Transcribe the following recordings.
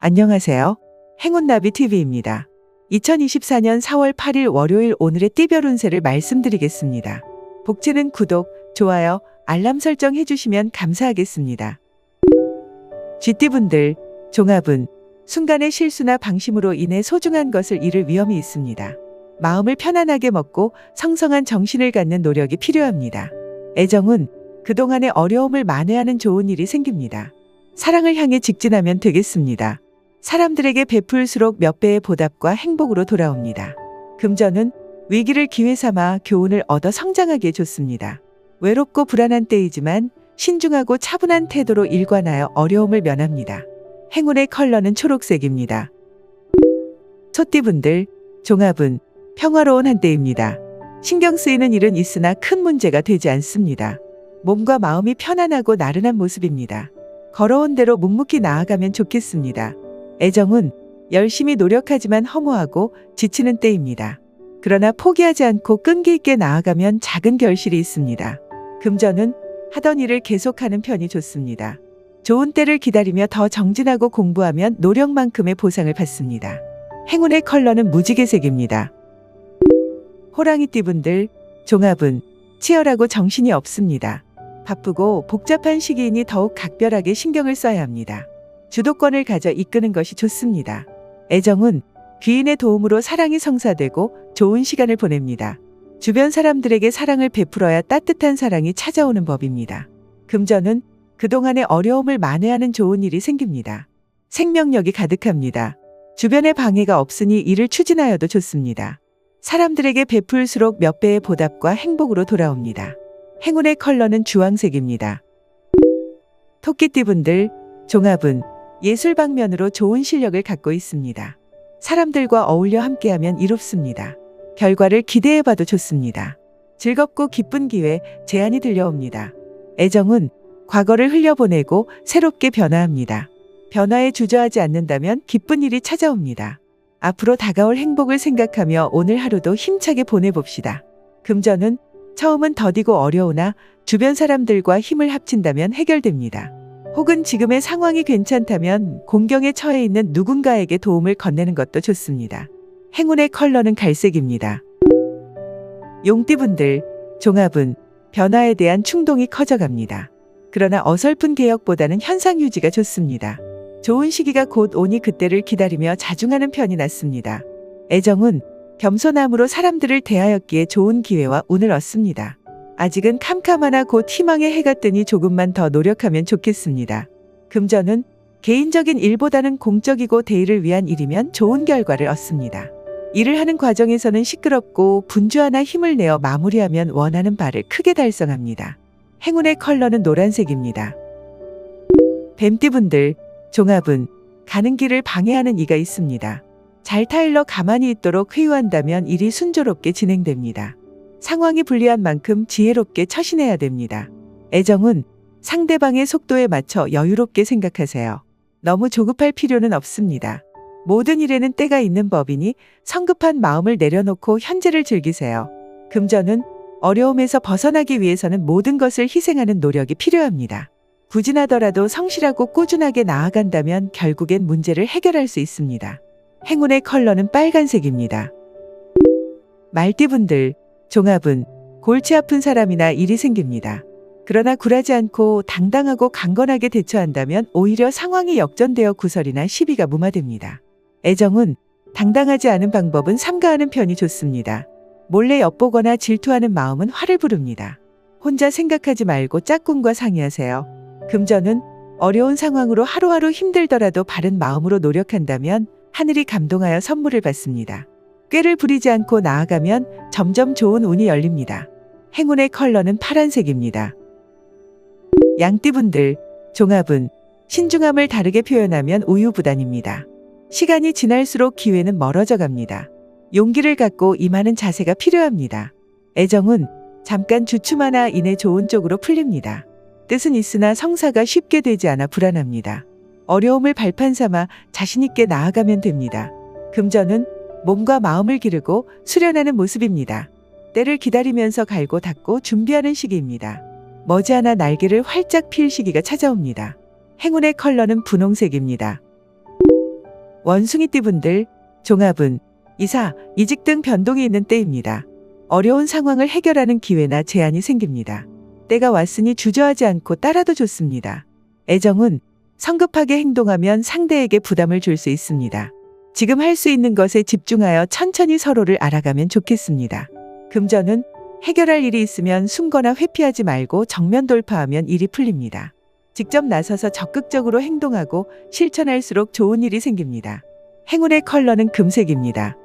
안녕하세요. 행운나비 TV입니다. 2024년 4월 8일 월요일 오늘의 띠별 운세를 말씀드리겠습니다. 복채는 구독, 좋아요, 알람 설정 해주시면 감사하겠습니다. 쥐띠분들, 종합은 순간의 실수나 방심으로 인해 소중한 것을 잃을 위험이 있습니다. 마음을 편안하게 먹고 성성한 정신을 갖는 노력이 필요합니다. 애정은 그동안의 어려움을 만회하는 좋은 일이 생깁니다. 사랑을 향해 직진하면 되겠습니다. 사람들에게 베풀수록 몇 배의 보답과 행복으로 돌아옵니다. 금전은 위기를 기회 삼아 교훈을 얻어 성장하기에 좋습니다. 외롭고 불안한 때이지만 신중하고 차분한 태도로 일관하여 어려움을 면합니다. 행운의 컬러는 초록색입니다. 소띠분들, 종합은 평화로운 한때입니다. 신경 쓰이는 일은 있으나 큰 문제가 되지 않습니다. 몸과 마음이 편안하고 나른한 모습입니다. 걸어온 대로 묵묵히 나아가면 좋겠습니다. 애정은 열심히 노력하지만 허무하고 지치는 때입니다. 그러나 포기하지 않고 끈기 있게 나아가면 작은 결실이 있습니다. 금전은 하던 일을 계속하는 편이 좋습니다. 좋은 때를 기다리며 더 정진하고 공부하면 노력만큼의 보상을 받습니다. 행운의 컬러는 무지개색입니다. 호랑이띠분들, 종합은 치열하고 정신이 없습니다. 바쁘고 복잡한 시기이니 더욱 각별하게 신경을 써야 합니다. 주도권을 가져 이끄는 것이 좋습니다. 애정은 귀인의 도움으로 사랑이 성사되고 좋은 시간을 보냅니다. 주변 사람들에게 사랑을 베풀어야 따뜻한 사랑이 찾아오는 법입니다. 금전은 그동안의 어려움을 만회하는 좋은 일이 생깁니다. 생명력이 가득합니다. 주변에 방해가 없으니 일을 추진하여도 좋습니다. 사람들에게 베풀수록 몇 배의 보답과 행복으로 돌아옵니다. 행운의 컬러는 주황색입니다. 토끼띠분들, 종합은 예술 방면으로 좋은 실력을 갖고 있습니다. 사람들과 어울려 함께하면 이롭습니다. 결과를 기대해봐도 좋습니다. 즐겁고 기쁜 기회, 제안이 들려옵니다. 애정은 과거를 흘려보내고 새롭게 변화합니다. 변화에 주저하지 않는다면 기쁜 일이 찾아옵니다. 앞으로 다가올 행복을 생각하며 오늘 하루도 힘차게 보내봅시다. 금전은 처음은 더디고 어려우나 주변 사람들과 힘을 합친다면 해결됩니다. 혹은 지금의 상황이 괜찮다면 공경에 처해 있는 누군가에게 도움을 건네는 것도 좋습니다. 행운의 컬러는 갈색입니다. 용띠분들, 종합은 변화에 대한 충동이 커져갑니다. 그러나 어설픈 개혁보다는 현상 유지가 좋습니다. 좋은 시기가 곧 오니 그때를 기다리며 자중하는 편이 낫습니다. 애정은 겸손함으로 사람들을 대하였기에 좋은 기회와 운을 얻습니다. 아직은 캄캄하나 곧 희망의 해가 뜨니 조금만 더 노력하면 좋겠습니다. 금전은 개인적인 일보다는 공적이고 대의를 위한 일이면 좋은 결과를 얻습니다. 일을 하는 과정에서는 시끄럽고 분주하나 힘을 내어 마무리하면 원하는 바를 크게 달성합니다. 행운의 컬러는 노란색입니다. 뱀띠분들, 종합은 가는 길을 방해하는 이가 있습니다. 잘 타일러 가만히 있도록 회유한다면 일이 순조롭게 진행됩니다. 상황이 불리한 만큼 지혜롭게 처신해야 됩니다. 애정은 상대방의 속도에 맞춰 여유롭게 생각하세요. 너무 조급할 필요는 없습니다. 모든 일에는 때가 있는 법이니 성급한 마음을 내려놓고 현재를 즐기세요. 금전은 어려움에서 벗어나기 위해서는 모든 것을 희생하는 노력이 필요합니다. 부진하더라도 성실하고 꾸준하게 나아간다면 결국엔 문제를 해결할 수 있습니다. 행운의 컬러는 빨간색입니다. 말띠분들, 종합은 골치 아픈 사람이나 일이 생깁니다. 그러나 굴하지 않고 당당하고 강건하게 대처한다면 오히려 상황이 역전되어 구설이나 시비가 무마됩니다. 애정은 당당하지 않은 방법은 삼가하는 편이 좋습니다. 몰래 엿보거나 질투하는 마음은 화를 부릅니다. 혼자 생각하지 말고 짝꿍과 상의하세요. 금전은 어려운 상황으로 하루하루 힘들더라도 바른 마음으로 노력한다면 하늘이 감동하여 선물을 받습니다. 꾀를 부리지 않고 나아가면 점점 좋은 운이 열립니다. 행운의 컬러는 파란색입니다. 양띠분들, 종합은 신중함을 다르게 표현하면 우유부단입니다. 시간이 지날수록 기회는 멀어져 갑니다. 용기를 갖고 임하는 자세가 필요합니다. 애정은 잠깐 주춤하나 이내 좋은 쪽으로 풀립니다. 뜻은 있으나 성사가 쉽게 되지 않아 불안합니다. 어려움을 발판 삼아 자신있게 나아가면 됩니다. 금전은 몸과 마음을 기르고 수련하는 모습입니다. 때를 기다리면서 갈고 닦고 준비하는 시기입니다. 머지않아 날개를 활짝 필 시기가 찾아옵니다. 행운의 컬러는 분홍색입니다. 원숭이띠분들, 종합은 이사, 이직 등 변동이 있는 때입니다. 어려운 상황을 해결하는 기회나 제안이 생깁니다. 때가 왔으니 주저하지 않고 따라도 좋습니다. 애정은 성급하게 행동하면 상대에게 부담을 줄 수 있습니다. 지금 할 수 있는 것에 집중하여 천천히 서로를 알아가면 좋겠습니다. 금전은 해결할 일이 있으면 숨거나 회피하지 말고 정면 돌파하면 일이 풀립니다. 직접 나서서 적극적으로 행동하고 실천할수록 좋은 일이 생깁니다. 행운의 컬러는 금색입니다.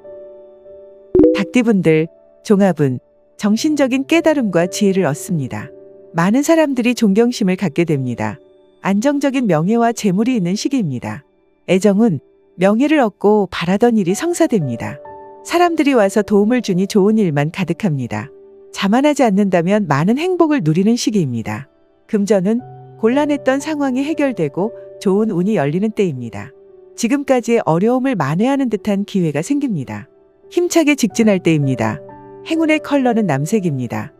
닭띠분들, 종합은 정신적인 깨달음과 지혜를 얻습니다. 많은 사람들이 존경심을 갖게 됩니다. 안정적인 명예와 재물이 있는 시기입니다. 애정은 명예를 얻고 바라던 일이 성사됩니다. 사람들이 와서 도움을 주니 좋은 일만 가득합니다. 자만하지 않는다면 많은 행복을 누리는 시기입니다. 금전은 곤란했던 상황이 해결되고 좋은 운이 열리는 때입니다. 지금까지의 어려움을 만회하는 듯한 기회가 생깁니다. 힘차게 직진할 때입니다. 행운의 컬러는 남색입니다.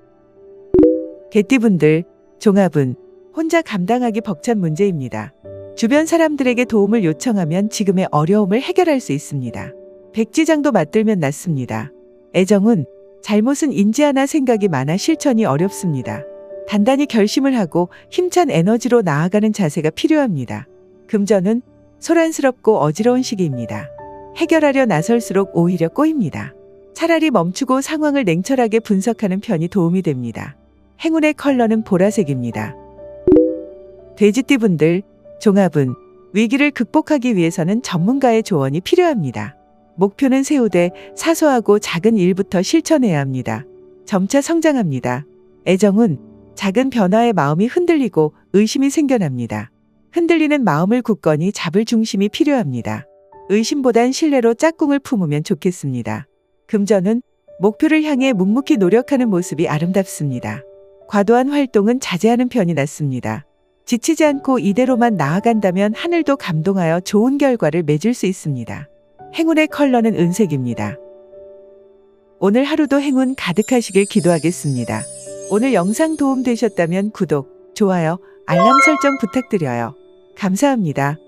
개띠분들, 종합은 혼자 감당하기 벅찬 문제입니다. 주변 사람들에게 도움을 요청하면 지금의 어려움을 해결할 수 있습니다. 백지장도 맞들면 낫습니다. 애정은 잘못은 인지하나 생각이 많아 실천이 어렵습니다. 단단히 결심을 하고 힘찬 에너지로 나아가는 자세가 필요합니다. 금전은 소란스럽고 어지러운 시기입니다. 해결하려 나설수록 오히려 꼬입니다. 차라리 멈추고 상황을 냉철하게 분석하는 편이 도움이 됩니다. 행운의 컬러는 보라색입니다. 돼지띠분들, 종합은 위기를 극복하기 위해서는 전문가의 조언이 필요합니다. 목표는 세우되 사소하고 작은 일부터 실천해야 합니다. 점차 성장합니다. 애정은 작은 변화에 마음이 흔들리고 의심이 생겨납니다. 흔들리는 마음을 굳건히 잡을 중심이 필요합니다. 의심보단 신뢰로 짝꿍을 품으면 좋겠습니다. 금전은 목표를 향해 묵묵히 노력하는 모습이 아름답습니다. 과도한 활동은 자제하는 편이 낫습니다. 지치지 않고 이대로만 나아간다면 하늘도 감동하여 좋은 결과를 맺을 수 있습니다. 행운의 컬러는 은색입니다. 오늘 하루도 행운 가득하시길 기도하겠습니다. 오늘 영상 도움 되셨다면 구독, 좋아요, 알람 설정 부탁드려요. 감사합니다.